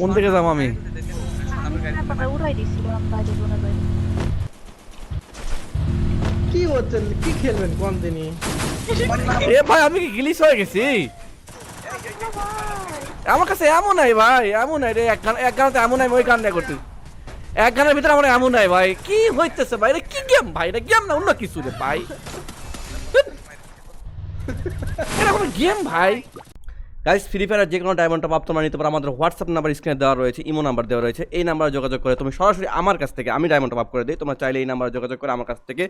কোন দিকে যাব আমি? কি হচ্ছে? কি খেলবেন কোন দিনই? এ ভাই আমি কি গিলিস হয়ে গেছি? আমার কাছে এমন নাই ভাই এমন নাই রে। এক গান এক গানতে এমন নাই ওই গান করতে। এক গানের ভিতরে আমার এমন নাই ভাই। কি হইতেছে ভাই? এটা কি গেম ভাই? এটা গেম না অন্য কিছু রে ভাই? এটা কোনো গেম ভাই? গাইস ফ্রি ফায়ার যে কোনো ডায়মন্ড টপ আপ তোমরা নিতে পারো। আমাদের হোয়াটসঅ্যাপ নাম্বার স্ক্রিনে দেওয়া রয়েছে ইমো নাম্বার দেওয়া রয়েছে। এই নাম্বারে যোগাযোগ করে তুমি সরাসরি আমার কাছ থেকে আমি ডায়মন্ড টপ আপ করে দিই। তোমরা চাইলে এই নাম্বারে যোগাযোগ করে আমার কাছ থেকে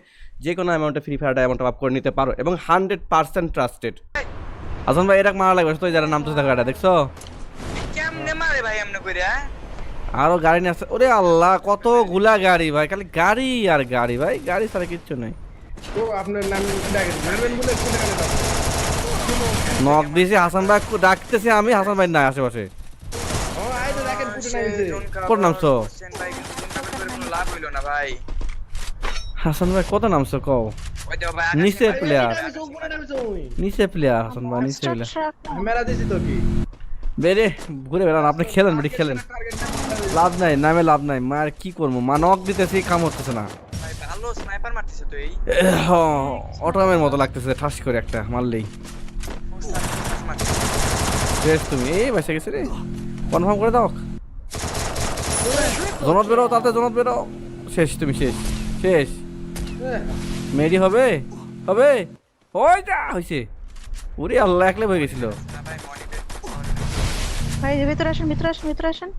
যে কোনো অ্যামাউন্টে Free Fire diamond top up করে নিতে পারো এবং হান্ড্রেড পার্সেন্ট ট্রাস্টেড আসান ভাই এটা মারা লাগবে তো যারা নাম তো দেখা দেখছ? কেমনে মারে ভাই এমনে কইরা? আরও গাড়ি নিয়ে আসছে ওরে আল্লাহ কতগুলা গাড়ি ভাই খালি গাড়ি আর গাড়ি ভাই গাড়ি ছাড়া কিচ্ছু নেই। তো আপনার নাম ডাকেন? বলে নক দিয়েছে হাসান ভাই ডাকতেছে আমি হাসান ভাই নাই আশেপাশে। ও আই তো দেখেন ফুটে নাইছে কোন নামছো? হোসেন ভাই কত নামছো কও? নিচে প্লেয়ার নিচে প্লেয়ার হাসান ভাই নিচে প্লেয়ার মেলা দিছি তো কি বেরে ঘুরে বেড়ান আপনি খেলেন বেটি খেলেন। লাভ নাই নামে লাভ নাই। মার কি করব? মা নক দিতেছি কাম হতেছে না। ভালো স্নাইপার মারতেছে তো এই। অটোমের মতো লাগতেছে ঠাস করে একটা মারলেই। শেষ তুমি। এই বাসে গেছে রে। কনফার্ম করে দাও। জনত বেরো তাতে জনত বেরো। শেষ তুমি শেষ। শেষ। মেরি হবে? হবে? ওই যা হয়েছে ওরে আল্লাহ একলে হয়ে গেছিল। ভাই ভিতরে আসেন ভিতরে আসেন ভিতরে আসেন।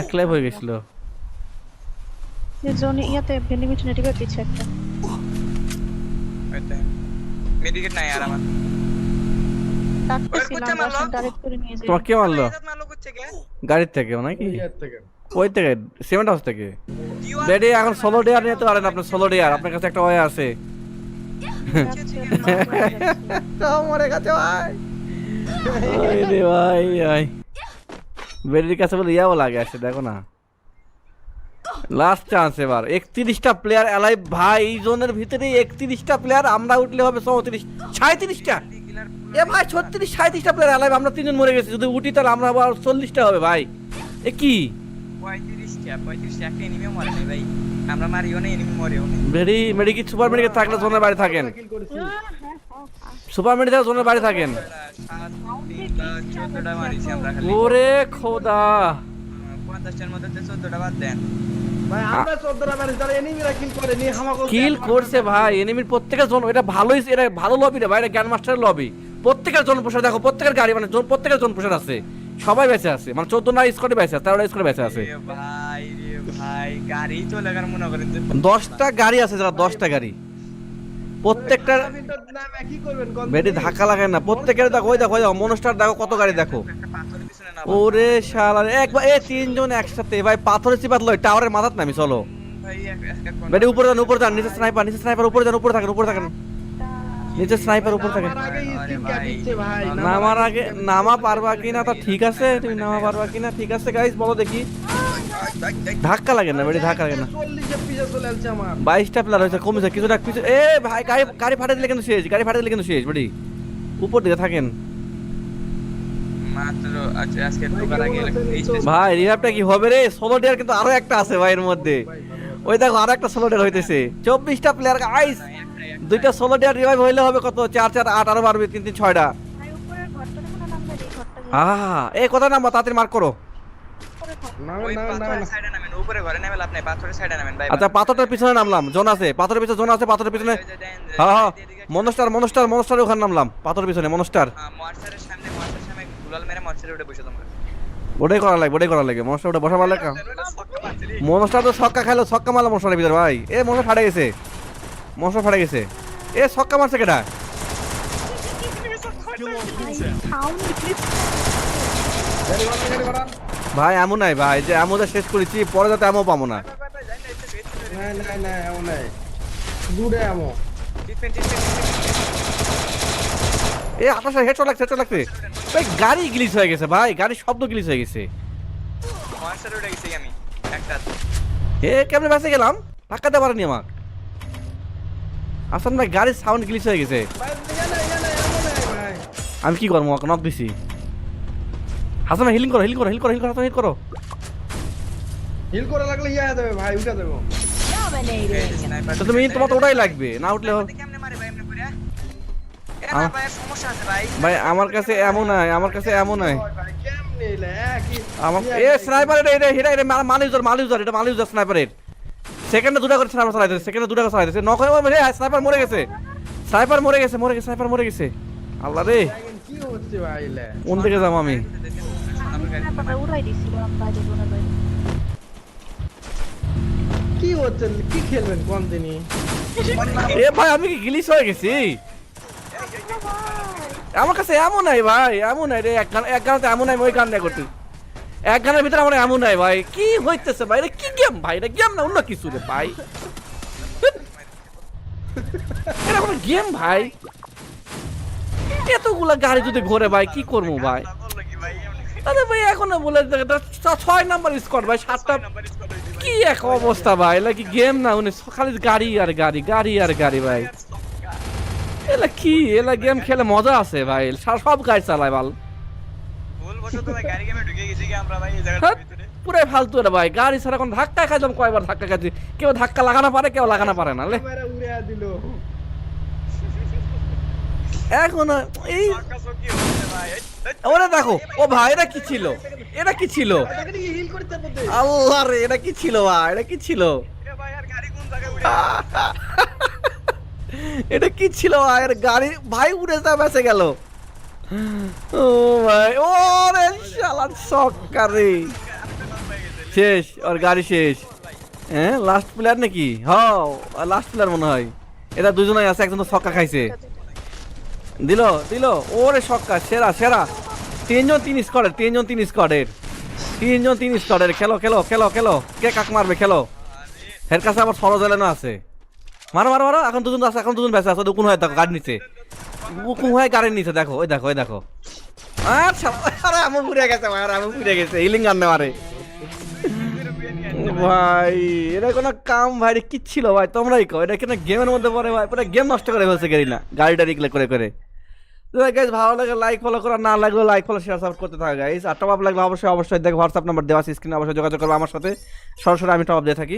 একলে হয়ে গেছিল। জোন ইয়াতে ভেন্ডিং মেশিনে টিকার দিচ্ছে একটা। মেডিকেট নাই আর আমার। তোমার কে মারলো? গাড়ির থেকে নাকি? ওই থেকে। সিমেন্ট হাউস থেকে? ড্যাডি এখন সোলো ডেয়ার নিতে পারেন আপনি সোলো ডেয়ার আপনার কাছে একটা ওয়ে আছে। মরে গেছে ভাই রে ভাই ভাই বেডির কাছে বলে ইয়াও লাগে আসে দেখো না। লাস্ট চান্স এবার। একত্রিশটা প্লেয়ার অ্যালাইভ ভাই এই জোনের ভিতরে একত্রিশটা প্লেয়ার আমরা উঠলে হবে চৌত্রিশ সাঁত্রিশটা এ ভাই ছত্রিশ সাঁত্রিশটা প্লেয়ার অ্যালাইভ আমরা তিনজন মরে গেছি। যদি উঠি তাহলে আমরা আবার চল্লিশটা হবে ভাই। এ কি? পঁয়ত্রিশটা পঁয়ত্রিশটা একটা মরে নাই ভাই। আমরা এনিমি মেডিকি সুপার মেডিকে থাকলে জোনের বাড়ি থাকেন? সুপার জোনের বাড়ি থাকেন? সাত তিনটা চোদ্দটা মারিছি আমরা ওরে খোদা। পঞ্চাশটার মধ্যে চোদ্দটা বাদ দেন। ভাই আমরা 14 মারি এনিমিরা কিল করে নি করছে ভাই এনিমির প্রত্যেকের জন এটা ভালোই এটা ভালো লবি রে ভাই এটা গ্র্যান্ড মাস্টারের লবি প্রত্যেকের জন পোষার দেখো প্রত্যেকের গাড়ি মানে প্রত্যেকের জন পোষার আছে। সবাই বেঁচে আছে। মানে চোদ্দ না স্কোয়াডে বেঁচে আছে তেরোটা স্কোয়াডে বেঁচে আছে। ভাই রে ভাই গাড়ি চলে গেল মনে করেন যে দশটা গাড়ি আছে যারা দশটা গাড়ি। বেডি ধাক্কা লাগায় না। প্রত্যেকের দেখো ওই দেখো ওই দেখো মনস্টার দেখো কত গাড়ি দেখো। ওরে শালা একবার এ তিনজন একসাথে। ভাই পাথরের চিপাত লয় টাওয়ারের মাথাত নামি চলো। বেডি উপরে যান উপরে যান নিচে স্নাইপার নিচে স্নাইপার উপরে যান উপরে থাকেন উপরে থাকেন। নিচে স্নাইপার উপর থাকে। নামার আগে নামা পারবা কিনা তা ঠিক আছে তুমি নামা পারবা কিনা ঠিক আছে। গাইস বলো দেখি। ধাক্কা লাগে না বেডি ধাক্কা লাগে না। 40 এর পিছে চলে আসছে আমার বাইশটা প্লেয়ার হয়েছে কমেছে কিছু না কিছু এ ভাই গাড়ি গাড়ি ফাটে দিলে কিন্তু শেষ গাড়ি ফাটে দিলে কিন্তু শেষ বেডি। উপর দিকে থাকেন। আচ্ছা ভাই রিহাবটা কি হবে রে? ষোলো ডেয়ার কিন্তু আরও একটা আছে ভাই এর মধ্যে। ওই দেখো আরও একটা ষোলো ডেয়ার হইতেছে। চব্বিশটা প্লেয়ার আইস দুইটা ষোলো ডেয়ার রিভাইভ হইলে হবে কত? চার চার আট আরও বাড়বে তিন তিন ছয়টা। এই আহা কথা নাম্বার তাড়াতাড়ি মার্ক করো। উপরের ঘর না ওই না না পাথরের সাইডে নামেন উপরে ঘরে নামেন আপনি পাথরের সাইডে নামেন ভাই আচ্ছা পাথরটার পিছনে নামলাম জোন আছে পাথরের পিছনে জোন আছে পাথরের পিছনে। হ্যাঁ হ্যাঁ মনস্টার মনস্টার মনস্টার ওখানে নামলাম পাথরের পিছনে মনস্টার। ওটাই করা ওটাই করা মনস্টার ওটা বসা ভালো মনস্টার তো ছক্কা খাইলো ছক্কা মনস্টারের ভিতর ভাই। এ মনস্টার ফাটে গেছে। মনস্টার ফাটে গেছে। এ ছক্কা মারছে বাড়ান ভাই এমন নাই ভাই। যে যা শেষ করেছি পরে যাতে এমন পাবো না। না না না এ আকাশে হেডশট লাগছে হেডশট লাগছে। ভাই গাড়ি গ্লিচ হয়ে গেছে ভাই। গাড়ির শব্দ গ্লিচ হয়ে গেছে। এ কেমনে বেঁচে গেলাম? ধাক্কাতে পারেনি আমাক। আসলে ভাই গাড়ির সাউন্ড গ্লিচ হয়ে গেছে। ভাই ভাই আমি কি করব? নক দিছি। হাসান হিলিং করো হিল করো হিল করো হিল করো হিল করো। হিল করা লাগলে ইয়া দেবে ভাই উঠে দেবো। তো তুমি তোমার ওটাই লাগবে না উঠলে ভাই আমার- ভাই ভাই ভাই কাছে এমন নাই আমার কাছে এমন নাই। ভাই আমার এ স্নাইপার এটা এটা এটা মাল ইউজার মাল ইউজার এটা মাল ইউজার স্নাইপারের সেকেন্ডে দুটা করে স্নাইপার চালাইতেছে সেকেন্ডে দুটা করে চালাইতেছে নক হয়ে স্নাইপার মরে গেছে। স্নাইপার মরে গেছে মরে গেছে স্নাইপার মরে গেছে। আল্লাহ রে। কি হচ্ছে ভাই এলে কোন দিকে যাব আমি? কি হচ্ছে? কি খেলবেন কোন দিনই? এ ভাই আমি কি গিলিস হয়ে গেছি? আমার কাছে এমন নাই ভাই এমন নাই রে। এক গান এক গানতে এমন নাই ওই গানটা করতে এক গানের ভিতরে আমার এমন নাই ভাই। কি হইতেছে ভাই? এটা কি গেম ভাই? এটা গেম না অন্য কিছু রে ভাই? এটা কোনো গেম ভাই? এতগুলা গাড়ি যদি ঘোরে ভাই, কি করব ভাই? আরে ভাই, এখন বলে ছয় নাম্বার স্কোয়াড ভাই, সাতটা কি এক অবস্থা ভাই? কি গেম না? উনি খালি গাড়ি আর গাড়ি গাড়ি আর গাড়ি ভাই। এলা কি? এলা গেম খেলে মজা আছে ভাই। সব গাড়ি চালায় ভুল। পুরাই ফালতু রে ভাই। গাড়ি ছাড়া কোন ধাক্কা খাইলাম কয়বার ধাক্কা খাইছি। কেউ ধাক্কা লাগানো পারে কেউ লাগানো পারে না লে। এখন এই ওরে দেখো ও ভাই এটা কি ছিল? এটা কি ছিল? তাকে কি হিল করতে পারতে আল্লাহ রে এটা কি ছিল ভাই? এটা কি ছিল? আর গাড়ি কোন জায়গায় উড়ে এটা কি ছিল ভাই? আর গাড়ি ভাই উড়ে যা বেঁচে গেল। ভাই ও রে শালা সকারে। শেষ, ওর গাড়ি শেষ। হ্যাঁ লাস্ট প্লেয়ার নাকি? হ্যাঁ লাস্ট প্লেয়ার মনে হয়। এটা দুজনেই আছে, একজন তো ছক্কা খাইছে। দিল দিল, ওরে ছক্কা, সেরা সেরা। তিনজন তিন স্কোয়াডের তিনজন তিন স্কোয়াডের তিনজন তিন স্কোয়াডের খেলো খেলো খেলো খেলো। কে কাক মারবে, খেলো। এর কাছে আবার সরজেলেনও আছে। মারো মারো মারো, এখন দুজন আছে, এখন দুজন বেঁচে আছে কোন হয় দেখো গাড়ি নিচে কোন হয় গাড়ির নিচে? দেখো, ওই দেখো ওই দেখো। আচ্ছা আরে আমি পুড়ে গেছে আরে আমি পুড়ে গেছে হিলিং গান মারে ভাই, এটা কোনো কাম ভাই কি ছিল ভাই? তোমরাই কো এটা কেন গেমের মধ্যে পড়ে ভাই, পুরো গেম নষ্ট করে ফেলছে গাড়ি না, গাড়িটা রিকলে করে করে। তো গাইজ ভালো লাগে লাইক ফলো করা না লাগলে লাইক ফলো শেয়ার সাপোর্ট করতে থাকা গাইজ আর টপ আপ লাগলে অবশ্যই অবশ্যই দেখো হোয়াটসঅ্যাপ নাম্বার দেওয়া আছে স্ক্রিনে অবশ্যই যোগাযোগ করবে আমার সাথে। সরাসরি আমি টপ দিয়ে থাকি।